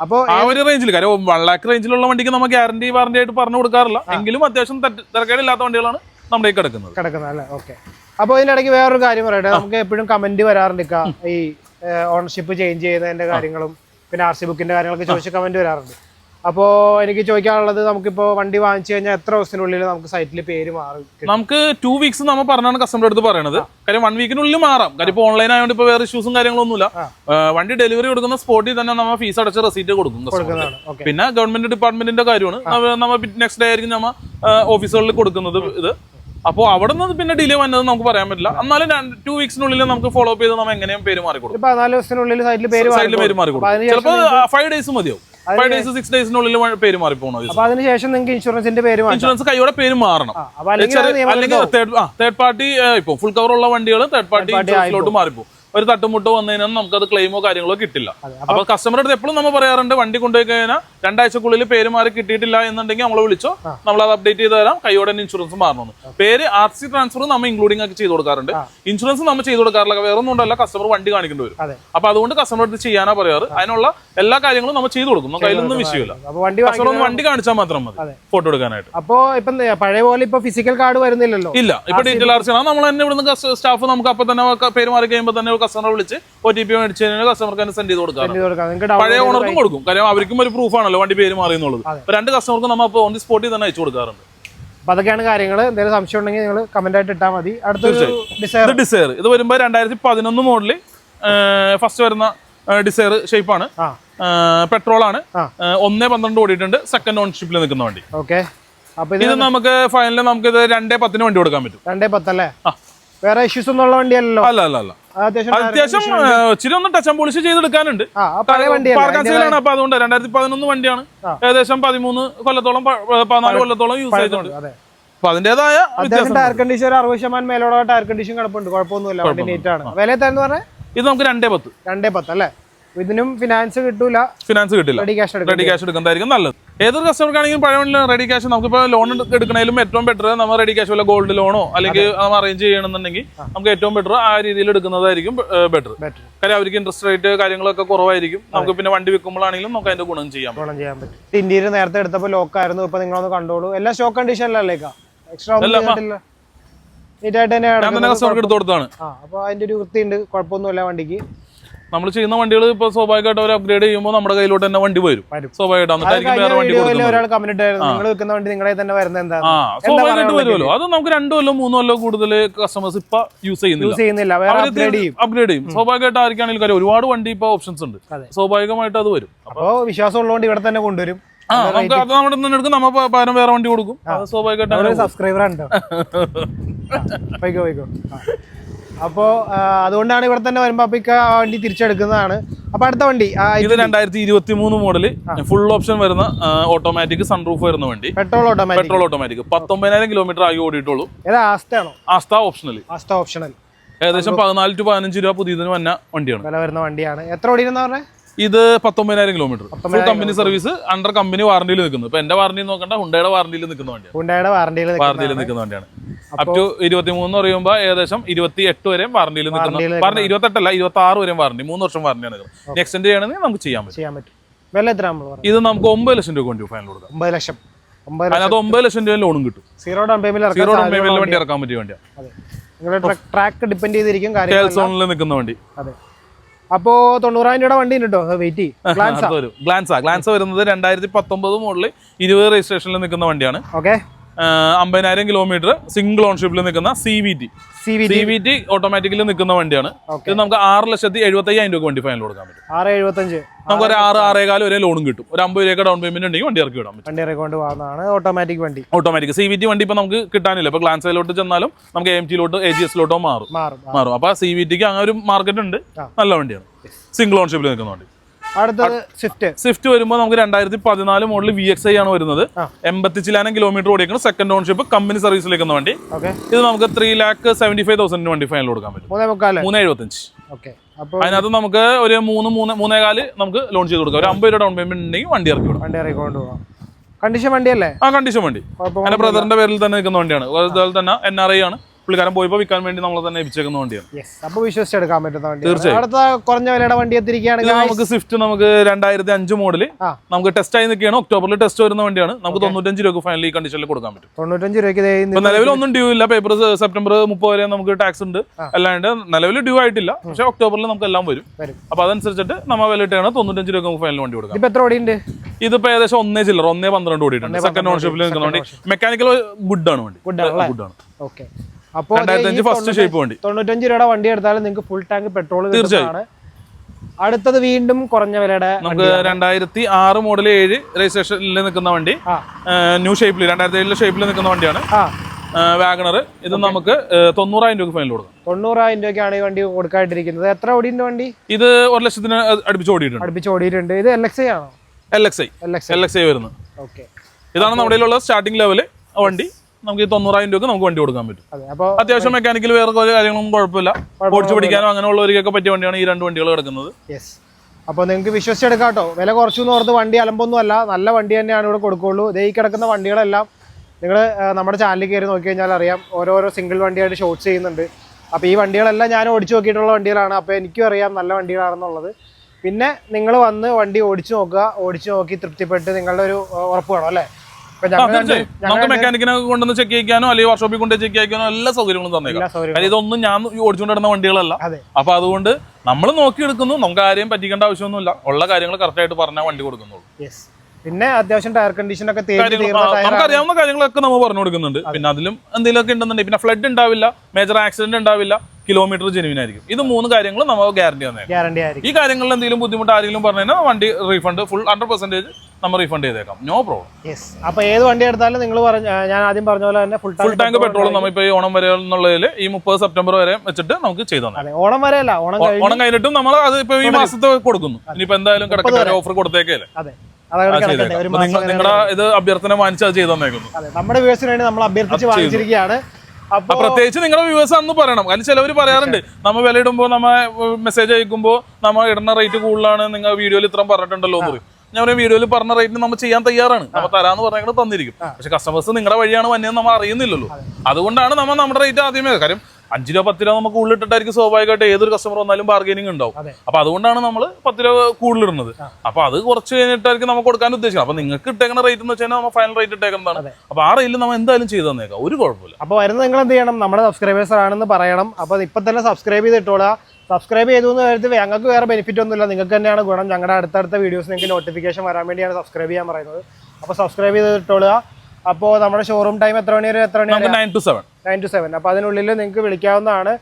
A: അപ്പോൾ
B: ആ ഒരു റേഞ്ചിൽ കാര്യം വൺ ലാക്ക് റേഞ്ചിലുള്ള വണ്ടിക്ക് നമ്മൾ ഗ്യാരണ്ടി വാറണ്ടി ആയിട്ട് പറഞ്ഞു കൊടുക്കാറില്ല. എങ്കിലും അത്യാവശ്യം തിരക്കേടില്ലാത്ത വണ്ടികളാണ് നമ്മുടെ കിടക്കുന്നത്.
A: കിടക്കുന്നത് അല്ലേ? ഓക്കെ അപ്പോൾ ഇതിന്റെ ഇടയ്ക്ക് വേറൊരു കാര്യം പറയട്ടെ. നമുക്ക് എപ്പോഴും കമന്റ് വരാറുണ്ട് ഇക്ക. ഈ ഓണർഷിപ്പ് ചേഞ്ച് ചെയ്യുന്നതിന്റെ കാര്യങ്ങളും പിന്നെ ആർ സി ബുക്കിന്റെ കാര്യങ്ങളൊക്കെ ചോദിച്ച് കമന്റ് വരാറുണ്ട്. അപ്പോ എനിക്ക് ചോദിക്കാനുള്ളത് നമുക്കിപ്പോൾ വണ്ടി വാങ്ങിച്ചു കഴിഞ്ഞാൽ എത്ര ദിവസത്തിനുള്ളിൽ നമുക്ക് സൈറ്റിൽ പേര് മാറും
B: നമുക്ക് ടു വീക്സ് നമ്മൾ പറഞ്ഞാണ് കസ്റ്റമർ അടുത്ത് പറയണത്. കാര്യം വൺ വീക്കിനുള്ളിൽ മാറാം. കാര്യം ഇപ്പോൾ ഓൺലൈൻ ആയതുകൊണ്ട് ഇപ്പോൾ വേറെ ഇഷ്യൂസും കാര്യങ്ങളൊന്നുമില്ല. വണ്ടി ഡെലിവറി കൊടുക്കുന്ന സ്പോട്ടിൽ തന്നെ നമ്മൾ ഫീസ് അടച്ച റെസീറ്റ് കൊടുക്കും പിന്നെ ഗവൺമെന്റ് ഡിപ്പാർട്ട്മെന്റിന്റെ കാര്യമാണ്. നമ്മൾ നെക്സ്റ്റ് ഡേ ആയിരിക്കും നമ്മൾ ഓഫീസുകളിൽ കൊടുക്കുന്നത് ഇത്. അപ്പോൾ അവിടെ നിന്ന് പിന്നെ ഡിലേ വന്നത് നമുക്ക് പറയാൻ പറ്റില്ല. എന്നാലും ടു വീക്സിനുള്ളിൽ നമുക്ക് ഫോളോ അപ്പ് ചെയ്ത് നമ്മൾ എങ്ങനെയും പേര് മാറി കൊടുക്കും
A: ഒരു പതിനാല് ദിവസത്തിനുള്ളിൽ
B: സൈഡിൽ പേര് മാറി കൊടുക്കും
A: അതിന്
B: ചിലപ്പോൾ ഫൈവ് ഡേയ്സ് മതിയാവും. ഫൈവ് ഡേയ്സ് സിക്സ് ഡേയ്സിനുള്ളിൽ പേര് മാറി പോകണം
A: അപ്പൊ അതിനുശേഷം നിങ്ങൾക്ക് ഇൻഷുറൻസിന്റെ പേര്
B: ഇൻഷുറൻസ് കൈയോടെ പേര് മാറണം.
A: അല്ലെങ്കിൽ
B: തേർഡ് പാർട്ടി ഇപ്പൊ ഫുൾ കവർ ഉള്ള വണ്ടികൾ തേർഡ് പാർട്ടി ഇൻഷുറൻസിലോട്ട് മാറിപ്പോ ഒരു തട്ടുമുട്ടോ വന്നതിനൊന്നും നമുക്ക് അത് ക്ലെയിമോ കാര്യങ്ങളോ കിട്ടില്ല. അപ്പൊ കസ്റ്റമറുടെ അടുത്ത് എപ്പോഴും നമ്മൾ പറയാറുണ്ട് വണ്ടി കൊണ്ടുപോയി കഴിഞ്ഞാൽ രണ്ടാഴ്ചക്കുള്ളിൽ പേര് മാറി കിട്ടിയിട്ടില്ല എന്നുണ്ടെങ്കിൽ നമ്മളെ വിളിച്ചോ നമ്മൾ അത് അപ്ഡേറ്റ് ചെയ്ത് തരാം കൈയോടെ ഇൻഷുറൻസ് മാറണമെന്ന് പേര് ആർ സി ട്രാൻസ്ഫർ നമ്മൾ ഇൻക്ലൂഡിംഗ് ഒക്കെ ചെയ്ത് കൊടുക്കാറുണ്ട്. ഇൻഷുറൻസ് നമ്മൾ ചെയ്ത് കൊടുക്കാറില്ല വേറെ ഒന്നും കസ്റ്റമർ വണ്ടി കാണിക്കേണ്ടി വരും. അപ്പൊ അതുകൊണ്ട് കസ്റ്റമർ അടുത്ത് ചെയ്യാനാ പറയാറ്. അതിനുള്ള എല്ലാ കാര്യങ്ങളും നമ്മൾ ചെയ്ത് കൊടുക്കും. കയ്യിലൊന്നും വിഷയമില്ല. കസ്റ്റമർ ഒന്ന് വണ്ടി കാണിച്ചാൽ മാത്രം മതി ഫോട്ടോ എടുക്കാനായിട്ട്.
A: അപ്പോ ഇപ്പം പഴയ പോലെ ഇപ്പൊ ഫിസിക്കൽ കാർഡ് വരുന്നില്ലല്ലോ.
B: ഇല്ല. ഇപ്പൊ ഡീറ്റെയിൽ ആണ്. നമ്മൾ തന്നെ ഇവിടുന്ന് സ്റ്റാഫ് നമുക്ക് അപ്പൊ തന്നെ പേര് മാറി കഴിയുമ്പോൾ തന്നെ കസ്റ്റമറെ വിളിച്ച് ഒ ടി പി മേടിച്ച് കഴിഞ്ഞാൽ കസ്റ്റമർക്ക് തന്നെ സെൻഡ് ചെയ്ത്
A: കൊടുക്കാം.
B: പഴയ ഓണർക്കും കൊടുക്കും. കാര്യം അവർക്കും ഒരു പ്രൂഫ് ആണല്ലോ വണ്ടി പേര് മാറി എന്നുള്ളത്. രണ്ട് കസ്റ്റമർക്കും നമ്മൾ ഓൺ ദി സ്പോട്ടിൽ തന്നെ അയച്ചു കൊടുക്കാറുണ്ട്.
A: അപ്പൊ അതൊക്കെയാണ് കാര്യങ്ങൾ എന്തെങ്കിലും സംശയം ഉണ്ടെങ്കിൽ നിങ്ങൾ കമന്റ് ആയിട്ട് ഇട്ടാൽ മതി. അടുത്തൊരു ഡിസൈർ
B: ഇത് വരുമ്പോൾ രണ്ടായിരത്തി പതിനൊന്ന് മോഡൽ ഫസ്റ്റ് വരുന്ന ഡിസൈർ ഷേപ്പാണ്
A: ആണ്.
B: പെട്രോൾ ആണ്. ഒന്നേ പന്ത്രണ്ട് ഓടിയിട്ടുണ്ട്. സെക്കൻഡ് ഓൺഷിപ്പിൽ നിൽക്കുന്ന വണ്ടി.
A: ഓക്കെ. അപ്പൊ ഇത്
B: നമുക്ക് ഫൈനലിൽ നമുക്ക് ഇത് രണ്ടേ പത്തിന് വണ്ടി കൊടുക്കാൻ പറ്റും.
A: രണ്ടേ പത്തല്ലേ?
B: അല്ലേ
A: വേറെ ഇഷ്യൂസ് ഒന്നും ഉള്ള വണ്ടിയല്ലല്ലോ.
B: അല്ല അല്ല അല്ല.
A: അത്യാവശ്യം
B: ഇച്ചിരി ഒന്ന് ടച്ച് പോളിഷ് ചെയ്തെടുക്കാനുണ്ട്. പാർക്കാൻസിലാണ് അപ്പൊ അതുകൊണ്ട് രണ്ടായിരത്തി പതിനൊന്ന് വണ്ടിയാണ് ഏകദേശം പതിമൂന്ന് കൊല്ലത്തോളം പതിനാല് കൊല്ലത്തോളം യൂസ് ചെയ്തിട്ടുണ്ട്.
A: അതെ.
B: അപ്പൊ അതിന്റേതായ
A: ടയർ കണ്ടീഷൻ ഒരു അറുപത് ശതമാനം മേലോടെ ടയർ കണ്ടീഷൻ കിടപ്പുണ്ട്. കുഴപ്പമൊന്നുമില്ല. വണ്ടി നീറ്റാണ് വില എത്താന്ന് പറഞ്ഞാൽ
B: ഇത് നമുക്ക് രണ്ടേ പത്ത്.
A: രണ്ടേ പത്ത് അല്ലേ? ഇതിനും ഫിനാൻസ് കിട്ടൂല.
B: ഫിനാൻസ് കിട്ടില്ല.
A: റെഡി ക്യാഷ്
B: റെഡി ക്യാഷ് എടുക്കുന്നതായിരിക്കും നല്ലത്. ഏതൊരു കസ്റ്റമർക്കാണെങ്കിലും പഴയ വണ്ടിയിൽ റെഡി ക്യാഷ് നമുക്കിപ്പോൾ ലോൺ എടുക്കണേലും ഏറ്റവും ബെറ്റർ നമ്മൾ റെഡി ക്യാഷ് വല്ല ഗോൾഡ് ലോണോ അല്ലെങ്കിൽ നമ്മൾ അറേഞ്ച് ചെയ്യണമെന്നുണ്ടെങ്കിൽ നമുക്ക് ഏറ്റവും ബെറ്റർ ആ രീതിയിൽ എടുക്കുന്നതായിരിക്കും ബെറ്റർ കാര്യം അവർക്ക് ഇൻട്രസ്റ്റ് റേറ്റ് കാര്യങ്ങളൊക്കെ കുറവായിരിക്കും. നമുക്ക് പിന്നെ വണ്ടി വിൽക്കുമ്പോഴാണെങ്കിലും നമുക്ക് അതിന്റെ ഗുണം ചെയ്യാം
A: ഗുണം ചെയ്യാൻ പറ്റും. ഇന്ത്യയിൽ നേരത്തെ എടുത്തപ്പോൾ ലോക്ക് ആയിരുന്നു. ഇപ്പൊ നിങ്ങളൊന്ന് കണ്ടോളൂ. എല്ലാം സ്റ്റോക്ക് കണ്ടീഷനിലല്ലേക്കാ എക്സ്ട്രാ ഒന്നും
B: എല്ലാം, ആ.
A: ചെയ്തിട്ടില്ല. നീറ്റ് ആയിട്ട് തന്നെ
B: എടുത്തു കൊടുത്താണ്
A: അപ്പൊ അതിന്റെ ഒരു വൃത്തിയുണ്ട്. കുഴപ്പമൊന്നുമില്ല വണ്ടിക്ക്.
B: നമ്മൾ ചെയ്യുന്ന വണ്ടികൾ ഇപ്പൊ സ്വാഭാവികമായിട്ട് അവർ അപ്ഗ്രേഡ് ചെയ്യുമ്പോൾ നമ്മുടെ കയ്യിലോട്ട് തന്നെ വണ്ടി വരും. സ്വാഭാവികമായിട്ട് വണ്ടി
A: വണ്ടി
B: ആ. വരുമല്ലോ. അത് നമുക്ക് രണ്ടു കൊല്ലം മൂന്ന് കൊല്ലം കൂടുതൽ കസ്റ്റമേഴ്സ് ഇപ്പൊ യൂസ് ചെയ്യുന്നില്ല.
A: അപ്ഗ്രേഡ് ചെയ്യും.
B: സ്വാഭാവികമായിട്ട് ആർക്കാണെങ്കിലും കാര്യം ഒരുപാട് വണ്ടി ഇപ്പൊ ഓപ്ഷൻസ് ഉണ്ട്. സ്വാഭാവികമായിട്ട് അത് വരും.
A: അപ്പോ വിശ്വാസം ഉള്ളതുകൊണ്ട് ഇവിടെ തന്നെ കൊണ്ടുവരും.
B: ആ നമുക്ക് അത് നമ്മുടെ തന്നെ എടുക്കും. നമ്മ പകരം വേറെ വണ്ടി കൊടുക്കും. സ്വാഭാവികമായിട്ട്
A: സബ്സ്ക്രൈബർ ഉണ്ടോ വൈകോ വൈകോ അപ്പോ അതുകൊണ്ടാണ് ഇവിടെ തന്നെ വരുമ്പോ അപ്പൊ ഇക്ക വണ്ടി തിരിച്ചെടുക്കുന്നതാണ്. അപ്പൊ അടുത്ത വണ്ടി
B: ഇത് രണ്ടായിരത്തി ഇരുപത്തി മൂന്ന് മോഡൽ ഫുൾ ഓപ്ഷൻ വരുന്ന ഓട്ടോമാറ്റിക് സൺറൂഫ് വരുന്ന വണ്ടി.
A: പെട്രോൾ ഓട്ടോമാറ്റിക്
B: പെട്രോൾ ഓട്ടോമാറ്റിക് പത്തൊമ്പതിനായിരം കിലോമീറ്റർ ആയി ഓടിയിട്ടുള്ളൂ.
A: ഏതാ ആസ്തയാണോ?
B: ആസ്ത ഓപ്ഷണൽ
A: ആസ്ത ഓപ്ഷണൽ
B: ഏകദേശം പതിനാല് ടു പതിനഞ്ച് രൂപ പുതിയതിന് വന്ന വണ്ടിയാണ്.
A: വില വരുന്ന വണ്ടിയാണ്. എത്ര ഓടിയിരുന്ന പറഞ്ഞേ?
B: ഇത് പത്തൊമ്പതിനായിരം kilometre full company service under company വാറണ്ടിയിൽ നിൽക്കുന്നു. ഇപ്പൊ എന്റെ വാറണ്ടി നോക്കണ്ട ഹുണ്ടയുടെ വാറണ്ടിയിൽ നിൽക്കുന്ന വണ്ടിയാണ്.
A: ഹുണ്ടായുടെ വാറണ്ടിയിൽ
B: വാറണ്ടിയിൽ നിൽക്കുന്ന വണ്ടിയാണ്. അപ് ടു ഇരുപത്തി മൂന്ന് പറയുമ്പോൾ ഏകദേശം ഇരുപത്തി എട്ട് വരെ വാറണ്ടിയിൽ നിൽക്കുന്നു. വാറണ്ടി ഇരുപത്തെട്ടല്ല ഇരുപത്തി ആറ് വരെ വാറണ്ടി മൂന്ന് വർഷം വാറണ്ടിയാണ് എക്സ്റ്റെൻഡ് ചെയ്യണമെങ്കിൽ നമുക്ക് ചെയ്യാൻ പറ്റും.
A: വില എത്ര
B: ഇത് നമുക്ക് ഒമ്പത് ലക്ഷം രൂപ കൊണ്ട് ഫൈനൽ കൊടുക്കാം.
A: ഒമ്പത് ലക്ഷം.
B: അതിനകത്ത് ഒമ്പത് ലക്ഷം രൂപ ലോണും കിട്ടും.
A: Zero down payment
B: zero down പേയ്മെന്റിൽ വണ്ടി ഇറക്കാൻ പറ്റിയ വണ്ടിയാണ്
A: ട്രാക്ക് ഡിപ്പെൻഡ് ചെയ്തിരിക്കും
B: നിൽക്കുന്ന വണ്ടി.
A: അതെ. അപ്പോ തൊണ്ണൂറായിരം രൂപയുടെ വണ്ടി കേട്ടോ വെയിറ്റ് ഗ്ലാൻസ്
B: ഗ്ലാൻസ ഗ്ലാൻസ വരുന്നത് രണ്ടായിരത്തി പത്തൊമ്പത് മുകളിൽ ഇരുപത് രജിസ്ട്രേഷനിൽ നിൽക്കുന്ന വണ്ടിയാണ്.
A: ഓക്കെ
B: അമ്പതിനായിരം കിലോമീറ്റർ സിംഗിൾ ഓൺഷിപ്പിൽ നിൽക്കുന്ന C V T
A: C V
B: T automatically നിൽക്കുന്ന വണ്ടിയാണ്. ഇത് നമുക്ക് ആറ് ലക്ഷത്തി എഴുപത്തി അയ്യായിരം രൂപ വണ്ടി ഫൈനൽ കൊടുക്കാൻ പറ്റും.
A: ആറ് എഴുപത്തഞ്ച്.
B: നമുക്ക് ഒരു ആറ് ആറേകാലം ഒരേ ലോണും കിട്ടും. ഒരു അമ്പത് രൂപ ഡൗൺ പേയ്മെന്റ് ഉണ്ടെങ്കിൽ വണ്ടി ഇറക്കി വിടാൻ പറ്റും.
A: വണ്ടി ഇറക്കൊണ്ട് പോകുന്നതാണ് ഓട്ടോമാറ്റിക് വണ്ടി.
B: ഓട്ടോമാറ്റിക് സി വി ടി വണ്ടി ഇപ്പൊ നമുക്ക് കിട്ടാനില്ല. ഇപ്പൊ ഗ്ലാൻസയിലോട്ട് ചെന്നാലും നമുക്ക് എം ടിയിലോട്ട് എ ജി എസിലോട്ടോ മാറും.
A: മാറും.
B: അപ്പൊ സി വി ടിക്ക് അങ്ങനെ ഒരു മാർക്കറ്റ് ഉണ്ട്. നല്ല വണ്ടിയാണ്. സിംഗിൾ ഓൺഷിപ്പിൽ നിൽക്കുന്ന വണ്ടി.
A: അടുത്തത് സ്വിഫ്റ്റ്
B: സ്വിഫ്റ്റ് വരുമ്പോൾ നമുക്ക് രണ്ടായിരത്തി പതിനാല് മോഡൽ വി എക്സ് ഐ ആണ് വരുന്നത്. എൺപത്തി ചിലാനം കിലോമീറ്റർ ഓടിക്കുന്നത് സെക്കൻഡ് ഓൺഷിപ്പ് കമ്പനി സർവീസിലേക്കുന്ന വണ്ടി.
A: ഓക്കെ
B: ഇത് നമുക്ക് ത്രീ ലാക്ക് സെവന്റി ഫൈവ് തൗസൻഡിന് വണ്ടി ഫൈനൽ കൊടുക്കാൻ പറ്റും.
A: മൂന്നേ
B: എഴുപത്തഞ്ച്. അതിനകത്ത് നമുക്ക് ഒരു മൂന്ന് മൂന്ന് മൂന്നേകാൽ നമുക്ക് ലോൺ ചെയ്ത് കൊടുക്കാം. ഒരു അമ്പത് രൂപ ഡൗൺ പേയ്മെന്റ് ഉണ്ടെങ്കിൽ വണ്ടി ഇറക്കി വിടാം.
A: വണ്ടി കണ്ടീഷൻ വണ്ടിയല്ലേ?
B: ആ കണ്ടീഷൻ വണ്ടി. എന്റെ ബ്രദറിന്റെ പേരിൽ തന്നെ നിൽക്കുന്ന വണ്ടിയാണ്. അതുപോലെ തന്നെ എൻ ആർ ഐ ആണ്. പുള്ളിക്കാരൻ പോയപ്പോൾ വിൽക്കാൻ വേണ്ടി നമ്മൾ തന്നെ ഏൽപ്പിച്ചേക്കുന്ന വണ്ടിയാണ്.
A: യെസ് അപ്പൊ വിശ്വസിച്ചെടുക്കാൻ പറ്റുന്ന വണ്ടി
B: തീർച്ചയായും.
A: അടുത്ത കുറഞ്ഞ വിലയുടെ വണ്ടി
B: നമുക്ക് സ്വിഫ്റ്റ് നമുക്ക് രണ്ടായിരത്തി അഞ്ച്
A: മോഡൽ
B: നമുക്ക് ടെസ്റ്റ് ആയി നിൽക്കുകയാണ്. ഒക്ടോബറിൽ ടെസ്റ്റ് വരുന്ന വണ്ടിയാണ്. നമുക്ക് തൊണ്ണൂറ്റഞ്ച് രൂപ ഫൈനലി ഈ കണ്ടീഷനിൽ കൊടുക്കാൻ പറ്റും.
A: തൊണ്ണൂറ്റഞ്ച് രൂപയ്ക്ക്
B: ഇപ്പൊ നിലവിൽ ഒന്നും ഡ്യൂ ഇല്ല. പേപ്പർ സെപ്റ്റംബർ മുപ്പത് വരെ നമുക്ക് ടാക്സ് ഉണ്ട്. അല്ലാണ്ട് നിലവിൽ ഡ്യൂ ആയിട്ടില്ല. പക്ഷെ ഒക്ടോബറിൽ നമുക്ക് എല്ലാം വരും.
A: അപ്പോൾ
B: അപ്പൊ അതനുസരിച്ചിട്ട് നമ്മൾ വില ഇട്ടാണ് തൊണ്ണൂറ്റഞ്ച് രൂപ നമുക്ക് ഫൈനൽ വണ്ടി കൊടുക്കാം.
A: ഇതിപ്പോ എത്ര ഓടിയുണ്ട്
B: ഇതിപ്പോ ഏകദേശം ഒന്നേ ചില്ലറ ഒന്നേ പന്ത്രണ്ട് ഓടിയിട്ടുണ്ട്. സെക്കൻഡ് ഓണർഷിപ്പിൽ നിൽക്കുന്ന വണ്ടി. മെക്കാനിക്കൽ ഗുഡ് ആണ് വണ്ടി. ഗുഡ് ആണ്
A: ഓക്കെ അപ്പോൾ
B: ഫസ്റ്റ് ഷേപ്പ് വണ്ടി.
A: തൊണ്ണൂറ്റഞ്ച് രൂപയുടെ വണ്ടി എടുത്താലും നിങ്ങൾക്ക് ഫുൾ ടാങ്ക് പെട്രോൾ
B: തീർച്ചയായും.
A: അടുത്തത് വീണ്ടും കുറഞ്ഞ വിലയുടെ
B: നമുക്ക് രണ്ടായിരത്തി ആറ് മോഡൽ ഏഴ് രജിസ്ട്രേഷനിൽ നിൽക്കുന്ന വണ്ടി. ന്യൂ ഷേപ്പിൽ രണ്ടായിരത്തി ഏഴിലെ ഷേപ്പിൽ നിൽക്കുന്ന വണ്ടിയാണ്. വാഗണർ ഇത് നമുക്ക് തൊണ്ണൂറായിരം രൂപ ഫൈനൽ കൊടുക്കാം.
A: തൊണ്ണൂറായിരം രൂപയ്ക്കാണ് ഈ വണ്ടി കൊടുക്കാണ്ടിരിക്കുന്നത് എത്ര ഓടിയുണ്ട് വണ്ടി?
B: ഇത് ഒരു ലക്ഷത്തിന് അടുപ്പിച്ച് ഓടിയിട്ടുണ്ട്.
A: അടുപ്പിച്ച് ഓടിയിട്ടുണ്ട്. ഇത് എൽ എക്സ് ഐ ആണോ?
B: L X I
A: L X I
B: വരുന്നത്.
A: ഓക്കെ
B: ഇതാണ് നമ്മുടെ കയ്യിലുള്ള സ്റ്റാർട്ടിംഗ് ലെവൽ വണ്ടി. നമുക്ക് ഈ തൊണ്ണൂറായിരം രൂപക്ക് നമുക്ക് വണ്ടി കൊടുക്കാൻ പറ്റും. അത്യാവശ്യം മെക്കാനിക്കൽ വേറെ കുറേ കാര്യങ്ങളൊന്നും കുഴപ്പമില്ല. ഓടിച്ചു പിടിക്കാനോ അങ്ങനെയുള്ളവർക്കൊക്കെ പറ്റിയ വണ്ടിയാണ് ഈ രണ്ട് വണ്ടികൾ കിടക്കുന്നത്.
A: അപ്പോൾ നിങ്ങൾക്ക് വിശ്വസിച്ചെടുക്കാം കേട്ടോ. വില കുറച്ചു എന്ന് ഓർത്ത് വണ്ടി അലമ്പൊന്നും അല്ല. നല്ല വണ്ടി തന്നെയാണ് ഇവിടെ കൊടുക്കുള്ളൂ. ഇതേ ഈ കിടക്കുന്ന വണ്ടികളെല്ലാം നിങ്ങൾ നമ്മുടെ ചാനലിൽ കയറി നോക്കി കഴിഞ്ഞാൽ അറിയാം. ഓരോരോ സിംഗിൾ വണ്ടിയായിട്ട് ഷോർട്സ് ചെയ്യുന്നുണ്ട്. അപ്പോൾ ഈ വണ്ടികളെല്ലാം ഞാൻ ഓടിച്ചു നോക്കിയിട്ടുള്ള വണ്ടികളാണ്. അപ്പോൾ എനിക്കും അറിയാം നല്ല വണ്ടികളാണെന്നുള്ളത്. പിന്നെ നിങ്ങൾ വന്ന് വണ്ടി ഓടിച്ചു നോക്കുക. ഓടിച്ചു നോക്കി തൃപ്തിപ്പെട്ട് നിങ്ങളുടെ ഒരു ഉറപ്പ് വേണം അല്ലേ?
B: നമുക്ക് മെക്കാനിക്കിനെ കൊണ്ടുവന്ന് ചെക്ക് ചെയ്യാനോ അല്ലെങ്കിൽ വർക്ക്ഷോപ്പിൽ കൊണ്ട് ചെക്ക് ചെയ്യാനോ എല്ലാ സൗകര്യങ്ങളും തന്നേക്കാം. കാര്യം ഇതൊന്നും ഞാൻ ഓടിച്ചുകൊണ്ട് നടന്ന വണ്ടികളല്ല അപ്പൊ അതുകൊണ്ട് നമ്മൾ നോക്കിയെടുക്കുന്നു. നമുക്ക് ആരെയും പറ്റിക്കേണ്ട ആവശ്യമൊന്നുമില്ല. ഉള്ള കാര്യങ്ങൾ കറക്റ്റ് ആയിട്ട് പറഞ്ഞാൽ വണ്ടി കൊടുക്കുന്നുള്ളൂ.
A: പിന്നെ അത്യാവശ്യം ടയർ കണ്ടീഷൻ ഒക്കെ
B: നമുക്കറിയാവുന്ന കാര്യങ്ങളൊക്കെ നമ്മൾ പറഞ്ഞു കൊടുക്കുന്നുണ്ട്. പിന്നെ അതിലും എന്തെങ്കിലും ഒക്കെ ഉണ്ടെന്നുണ്ടെങ്കിൽ പിന്നെ ഫ്ലഡ് ഉണ്ടാവില്ല. മേജർ ആക്സിഡന്റ് ഉണ്ടാവില്ല. കിലോമീറ്റർ ജെനുവിൻ ആയിരിക്കും. ഇത് മൂന്ന് കാര്യങ്ങളും നമുക്ക് ഗ്യാരണ്ടി
A: തന്നേക്കാം.
B: ഈ കാര്യങ്ങളിൽ എന്തെങ്കിലും ബുദ്ധിമുട്ട് ആരെങ്കിലും പറഞ്ഞു കഴിഞ്ഞാൽ വണ്ടി റീഫണ്ട് ഫുൾ ഹൺഡ്രഡ് പെർസെന്റേജ് നമ്മൾ റീഫണ്ട് ചെയ്തേക്കാം. നോ പ്രോബ്ലം
A: യെസ് അപ്പൊ ഏത് വണ്ടി എടുത്താലും നിങ്ങൾ പറഞ്ഞ ഞാൻ ആദ്യം പറഞ്ഞ പോലെ തന്നെ ഫുൾ
B: ഫുൾ ടാങ്ക് പെട്രോൾ നമ്മൾ ഇപ്പോൾ ഈ ഓണം വരെ എന്നുള്ളതിൽ ഈ മുപ്പത് സെപ്റ്റംബർ വരെ വെച്ചിട്ട് നമുക്ക് ചെയ്തു
A: ഓണം വരെ അല്ല ഓണം കഴിഞ്ഞ്
B: ഓണം കഴിഞ്ഞിട്ടും നമ്മൾ അത് ഇപ്പൊ ഈ മാസത്തെ കൊടുക്കുന്നു. ഇനിയിപ്പോ എന്തായാലും കിടക്കുന്ന ഓഫർ കൊടുത്തേക്കല്ലേ? നിങ്ങളുടെ ഇത് അഭ്യർത്ഥന വാങ്ങിച്ചത് ചെയ്തു
A: നമ്മുടെ വ്യൂസിന് വേണ്ടി നമ്മൾ അഭ്യർത്ഥിച്ച് വാങ്ങിച്ചിരിക്കുകയാണ്. അപ്പൊ
B: പ്രത്യേകിച്ച് നിങ്ങളുടെ വ്യൂവേഴ്സ് അന്ന് പറയണം. അതിൽ ചിലവർ പറയാറുണ്ട്. നമ്മൾ വില ഇടുമ്പോൾ നമ്മ മെസ്സേജ് അയക്കുമ്പോൾ നമ്മ ഇടുന്ന റേറ്റ് കൂടുതലാണ് നിങ്ങൾ വീഡിയോയിൽ ഇത്രയും പറഞ്ഞിട്ടുണ്ടല്ലോ എന്ന് പറയും. ഞാൻ പറയും വീഡിയോയിൽ പറഞ്ഞ റേറ്റിന് നമ്മൾ ചെയ്യാൻ തയ്യാറാണ്. നമ്മൾ തരാന്ന് പറഞ്ഞാൽ തന്നിരിക്കും. പക്ഷെ കസ്റ്റമേഴ്സ് നിങ്ങളുടെ വഴിയാണ് വന്നതെന്ന് നമ്മൾ അറിയുന്നില്ലല്ലോ. അതുകൊണ്ടാണ് നമ്മൾ നമ്മുടെ റേറ്റ് ആദ്യമേ. കാര്യം അഞ്ച് രൂപ പത്ത് രൂപ നമുക്ക് ഉള്ളിട്ടിട്ടായിരിക്കും സ്വാഭാവികമായിട്ട് ഏതൊരു കസ്റ്റമർ വന്നാലും ബാർഗൈനിങ് ഉണ്ടാവും. അപ്പൊ അതുകൊണ്ടാണ് നമ്മൾ പത്ത് രൂപ കൂടുതലിടുന്നത് അപ്പൊ അത് കുറച്ച് കഴിഞ്ഞിട്ടായിരിക്കും നമുക്ക് കൊടുക്കാൻ ഉദ്ദേശിക്കുന്നത്. അപ്പൊ നിങ്ങൾക്ക് ഇട്ടേക്കുന്ന റേറ്റ് എന്ന് വെച്ചാൽ നമ്മൾ ഫൈനൽ റേറ്റ് ഇട്ടേക്കുന്നതാണ്. അപ്പൊ ആ റേറ്റിൽ നമ്മൾ എന്തായാലും ചെയ്തു തന്നേക്കാം. ഒരു കുഴപ്പമില്ല.
A: അപ്പൊ വരുന്ന നിങ്ങൾ എന്ത് ചെയ്യണം? നമ്മുടെ സബ്സ്ക്രൈബേഴ്സ് ആണെന്ന് പറയണം. അപ്പൊ ഇപ്പൊ തന്നെ സബ്സ്ക്രൈബ് ചെയ്തിട്ടോളാം. സബ്സ്ക്രൈബ് ചെയ്തു എന്ന് കരുതി ഞങ്ങൾക്ക് വേറെ ബെനിഫിറ്റ് ഒന്നുമില്ല. നിങ്ങൾക്ക് തന്നെയാണ് ഗുണം. ഞങ്ങളുടെ അടുത്തടുത്ത വീഡിയോസ് നിങ്ങൾക്ക് നോട്ടിഫിക്കേഷൻ വരാൻ വേണ്ടിയാണ് സബ്സ്ക്രൈബ് ചെയ്യാൻ പറയുന്നത്. അപ്പോൾ സബ്സ്ക്രൈബ് ചെയ്തിട്ടോളുക അപ്പോൾ നമ്മുടെ ഷോറൂം ടൈം എത്ര മണി വരെ? എത്ര മണി
B: nine to seven
A: nine to seven അപ്പോൾ അതിനുള്ളിൽ നിങ്ങൾക്ക് വിളിക്കാവുന്നതാണ്.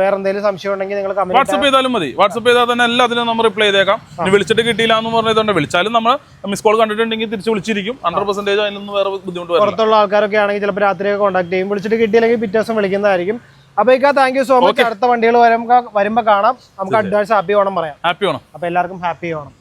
A: വേറെ എന്തെങ്കിലും സംശയം ഉണ്ടെങ്കിൽ നിങ്ങൾ
B: വാട്സപ്പ് ചെയ്താലും മതി. വാട്സപ്പ് ചെയ്താൽ തന്നെ എല്ലാത്തിനും നമ്മൾ റിപ്ലൈ ചെയ്തേക്കാം. ഇനി വിളിച്ചിട്ട് കിട്ടിയില്ല എന്ന് പറഞ്ഞതുകൊണ്ട് വിളിച്ചാലും നമ്മൾ മിസ് കോൾ കണ്ടിട്ടുണ്ടെങ്കിൽ തിരിച്ച് വിളിച്ചിരിക്കും. ഹൺഡ്രഡ് പെർസെന്റേജ് അതിനൊന്നും വേറെ ബുദ്ധിമുട്ട്
A: പുറത്തുള്ള ആൾക്കാരൊക്കെ ആണെങ്കിൽ ചിലപ്പോൾ രാത്രിയൊക്കെ കോൺടാക്ട് ചെയ്യും. വിളിച്ചിട്ട് കിട്ടിയില്ലെങ്കിൽ പിറ്റേ ദിവസം വിളിക്കുന്നതായിരിക്കും. അപ്പൊ ഇക്ക താങ്ക് യു സോ മച്ച് അടുത്ത വണ്ടികൾ വരുമ്പോൾ വരുമ്പോൾ കാണാം. നമുക്ക് അഡ്വാൻസ് ഹാപ്പി ഓണം പറയാം.
B: ഹാപ്പി ഓണം
A: അപ്പൊ എല്ലാവർക്കും ഹാപ്പി ഓണം